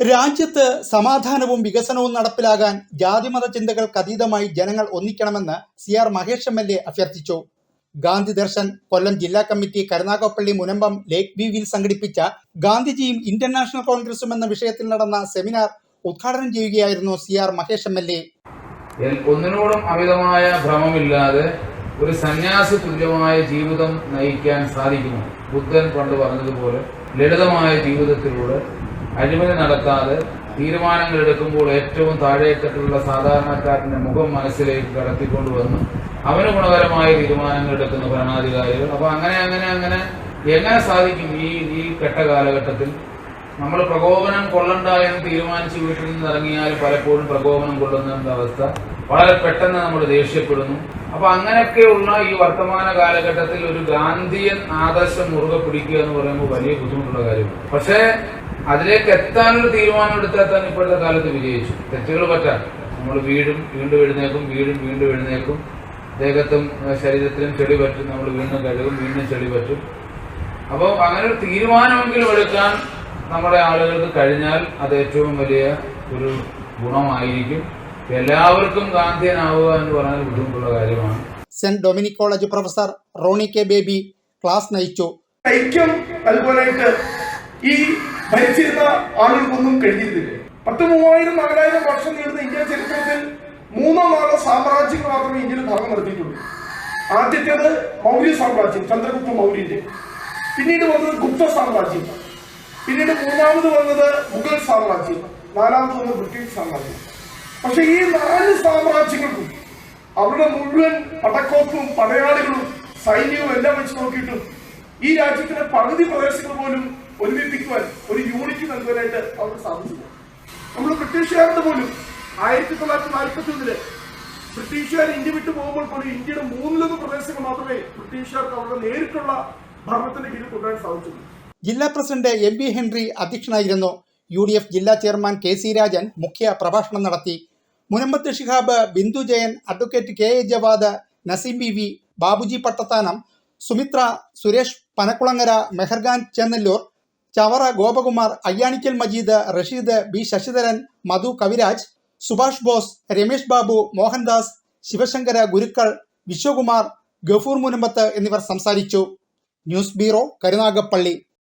രാജ്യത്ത് സമാധാനവും വികസനവും നടപ്പിലാകാൻ ജാതിമത ചിന്തകൾക്ക് അതീതമായി ജനങ്ങൾ ഒന്നിക്കണമെന്ന് C R Mahesh M L A അഭ്യർത്ഥിച്ചു. ഗാന്ധി ദർശൻ കൊല്ലം ജില്ലാ കമ്മിറ്റി കരുനാഗപ്പള്ളി മുനമ്പം ലേക്ക് വ്യൂവിൽ സംഘടിപ്പിച്ച ഗാന്ധിജിയും ഇന്ത്യൻ നാഷണൽ കോൺഗ്രസും എന്ന വിഷയത്തിൽ നടന്ന സെമിനാർ ഉദ്ഘാടനം ചെയ്യുകയായിരുന്നു C R Mahesh M L A. ഒന്നിനോടും അമിതമായ ഭ്രമമില്ലാതെ ഒരു സന്യാസി തുല്യമായ ജീവിതം നയിക്കാൻ സാധിക്കുന്നു ബുദ്ധൻ പണ്ട് പറഞ്ഞതുപോലെ ലളിതമായ ജീവിതത്തിലൂടെ അഴിമതി നടത്താതെ തീരുമാനങ്ങൾ എടുക്കുമ്പോൾ ഏറ്റവും താഴേത്തട്ടിലുള്ള സാധാരണക്കാരന്റെ മുഖം മനസ്സിലേക്ക് കടത്തിക്കൊണ്ടുവന്ന് അവന് ഗുണകരമായ തീരുമാനങ്ങൾ എടുക്കുന്ന ഭരണാധികാരികൾ. അപ്പൊ അങ്ങനെ അങ്ങനെ അങ്ങനെ എങ്ങനെ സാധിക്കും ഈ ഈ കെട്ട കാലഘട്ടത്തിൽ? നമ്മൾ പ്രകോപനം കൊള്ളണ്ട എന്ന് തീരുമാനിച്ച് വീട്ടിൽ നിന്ന് ഇറങ്ങിയാൽ പലപ്പോഴും പ്രകോപനം കൊള്ളുന്ന അവസ്ഥ? വളരെ പെട്ടെന്ന് നമ്മൾ ദേഷ്യപ്പെടുന്നു. അപ്പൊ അങ്ങനെയൊക്കെയുള്ള ഈ വർത്തമാന കാലഘട്ടത്തിൽ ഒരു ഗാന്ധിയൻ ആദർശം മുറുകെ പിടിക്കുക എന്ന് പറയുമ്പോൾ വലിയ ബുദ്ധിമുട്ടുള്ള കാര്യമാണ് പക്ഷേ അതിലേക്ക് എത്താനൊരു തീരുമാനം എടുത്താൽ തന്നെ ഇപ്പോഴത്തെ കാലത്ത് വിജയിച്ചു. തെറ്റുകൾ പറ്റാൻ നമ്മൾ വീടും വീണ്ടും എഴുന്നേക്കും വീടും വീണ്ടും എഴുന്നേക്കും ദേഹത്തും ശരീരത്തിലും ചെളി പറ്റും. നമ്മൾ വീണ്ടും കഴുകും വീണ്ടും ചെളി പറ്റും. അപ്പോൾ അങ്ങനെ ഒരു തീരുമാനമെങ്കിലും എടുക്കാൻ നമ്മുടെ ആളുകൾക്ക് കഴിഞ്ഞാൽ അത് ഏറ്റവും വലിയ ഒരു ഗുണമായിരിക്കും. എല്ലാവർക്കും ഗാന്ധിയനാവുക എന്ന് പറഞ്ഞാൽ ബുദ്ധിമുട്ടുള്ള കാര്യമാണ്. Saint Dominic college professor Roni K Baby class നയിച്ചു. ഐക്യം അതുപോലെ ഈ ഭരിച്ചിരുന്ന ആളുകൾക്കൊന്നും കഴിഞ്ഞിരുന്നില്ല? പത്ത് മൂവായിരം നാലായിരം വർഷം നീളുന്ന ഇന്ത്യ ചരിത്രത്തിൽ മൂന്നോ നാലോ സാമ്രാജ്യങ്ങൾ മാത്രമേ ഇന്ത്യയിൽ ഭരണം നടത്തിയിട്ടുള്ളൂ. ആദ്യത്തേത് മൗര്യ സാമ്രാജ്യം ചന്ദ്രഗുപ്ത മൗര്യന്റെ പിന്നീട് വന്നത് ഗുപ്ത സാമ്രാജ്യം. പിന്നീട് മൂന്നാമത് വന്നത് മുഗൾ സാമ്രാജ്യം. നാലാമത് വന്നത് ബ്രിട്ടീഷ് സാമ്രാജ്യം. പക്ഷെ ഈ നാല് സാമ്രാജ്യങ്ങൾക്കും അവരുടെ മുഴുവൻ പടക്കോപ്പും പടയാളികളും സൈന്യവും എല്ലാം വെച്ച് നോക്കിയിട്ടും ഈ രാജ്യത്തിന്റെ പകുതി പ്രദേശങ്ങൾ പോലും ഒരുമിപ്പിക്കുവാൻ ഒരു യൂണിറ്റ് നൽകുവാനായിട്ട് അവർക്ക് സാധിച്ചില്ല. നമ്മൾ ബ്രിട്ടീഷുകാരുടെ പോലും ആയിരത്തി തൊള്ളായിരത്തി നാൽപ്പത്തി ഒന്നിൽ ബ്രിട്ടീഷുകാർ ഇന്ത്യ വിട്ടു പോകുമ്പോൾ പോലും ഇന്ത്യയുടെ മൂന്നിലൊന്ന് പ്രദേശങ്ങൾ മാത്രമേ ബ്രിട്ടീഷുകാർക്ക് അവരുടെ നേരിട്ടുള്ള ഭരണത്തിന്റെ കീഴിൽ കൊണ്ടുവരാൻ സാധിച്ചുള്ളൂ ജില്ലാ പ്രസിഡന്റ് എം വി ഹെൻറി അധ്യക്ഷനായിരുന്നു. യു ഡി എഫ് ജില്ലാ ചെയർമാൻ കെ സി രാജൻ മുഖ്യ പ്രഭാഷണം നടത്തി. Munambath Shihab Bindu Jayan advocate K A Jawad Naseem B V Babuji Pattathanam Sumithra Suresh Panakkulangara Mehargan Chennallur Chavara Gopakumar Ayyanikkal Majeed Rasheed B Sasidharan Madhu Kaviraj Subhash Bose Ramesh Babu Mohandas Sivasankara Gurukkal Viswakumar Gafoor Munambath എന്നിവർ സംസാരിച്ചു. News bureau Karunagappally.